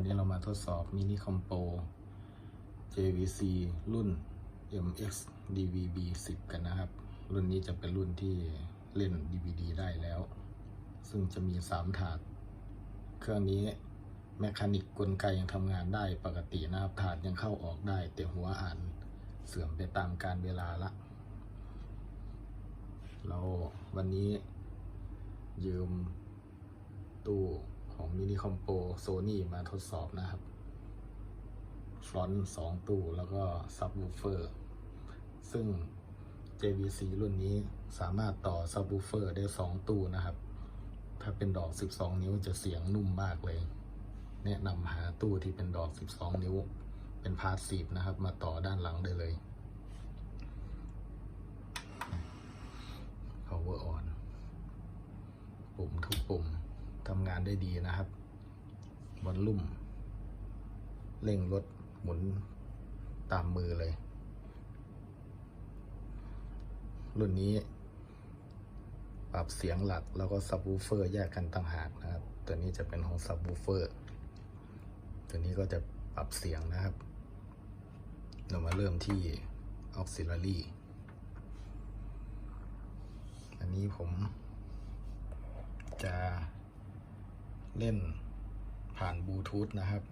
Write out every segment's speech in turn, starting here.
วันนี้เรามาทดสอบมินิคอมโป JVC รุ่น MX DVB 10 กันนะครับ รุ่นนี้จะเป็นรุ่นที่เล่น DVD ได้แล้ว ซึ่งจะมี 3 ถาด เครื่องนี้แมคานิกกลไกยังทำงานได้ปกตินะครับ ถาดยังเข้าออกได้ แต่หัวอ่านเสื่อมไปตามการเวลาละ เราวันนี้ยืมตู้ ของมินิคอมโปโซนี่มาทดสอบนะครับฟรอนต์สองตู้แล้วก็ซับวูเฟอร์ซึ่ง JVC รุ่นนี้สามารถต่อซับวูเฟอร์ได้2ตู้นะครับ ถ้าเป็นดอก 12 นิ้วจะเสียงนุ่มมากเลย แนะนำหาตู้ที่เป็นดอก 12 นิ้ว เป็นพาสซีฟนะครับ มาต่อด้านหลังได้เลย power on ปุ่มทุกปุ่ม ทำงานได้ดีนะครับวอลลุ่ม เร่งรถหมุนตามมือเลย รุ่นนี้ ปรับเสียงหลักแล้วก็ซับวูเฟอร์แยกกันต่างหากนะครับ ตัวนี้จะเป็นของซับวูเฟอร์ ตัวนี้ก็จะปรับเสียงนะครับ เรามาเริ่มที่ออกซิล a รีอันนี้ผมจะ เล่นผ่านบลูทูธนะครับ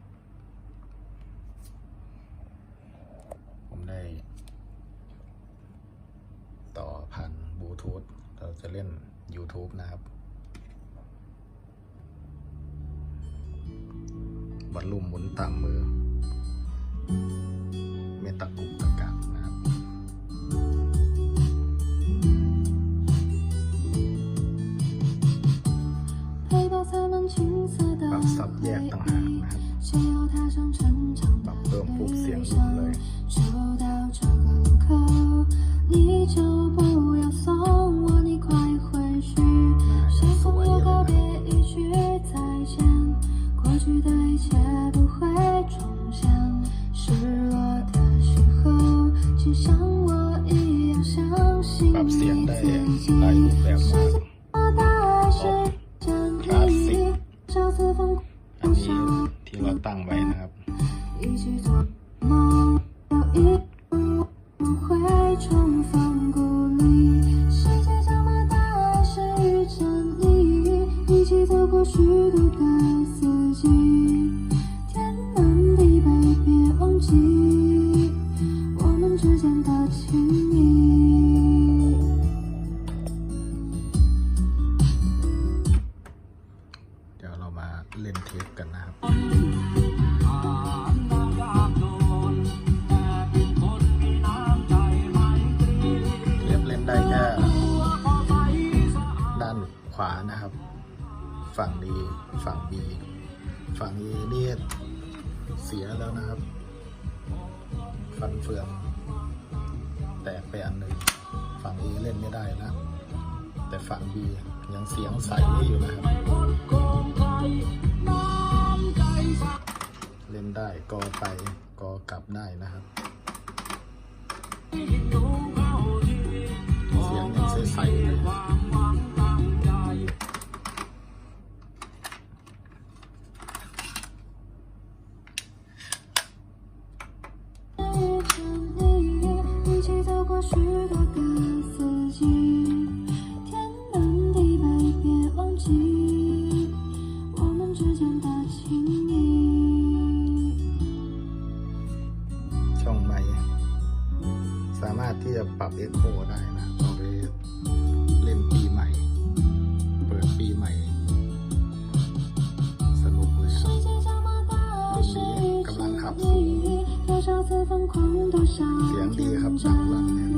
ผมได้ ต่อผ่านบลูทูธเราจะเล่น YouTube นะครับบอลลุ่มหมุนตามมือ เมตะกุก 回忆就要踏上成长的旅程就到这个路口你就不要送我你快回去相逢又告别一句再见过去的一切不会重现失落的时候请像我一样相信你自己世界大是 อันนี้ที่เราตั้งไว้นะครับ ขวานะครับ ฝั่งดีฝั่งบีฝั่งเนี่เสียแล้วนะครับ ฟันเฟือง แตกไปอันหนึ่งฝั่งเอเล่นไม่ได้นะ แต่ฝั่งบียังเสียงใสอยู่นะครับ เล่นได้กอไปกอกลับได้นะครับ เอโคได้นะเราไปเล่นปีใหม่ เปิดปีใหม่ สนุกเลยครับกำลังขับสูงเสียงดีครับดังลั่นแน่น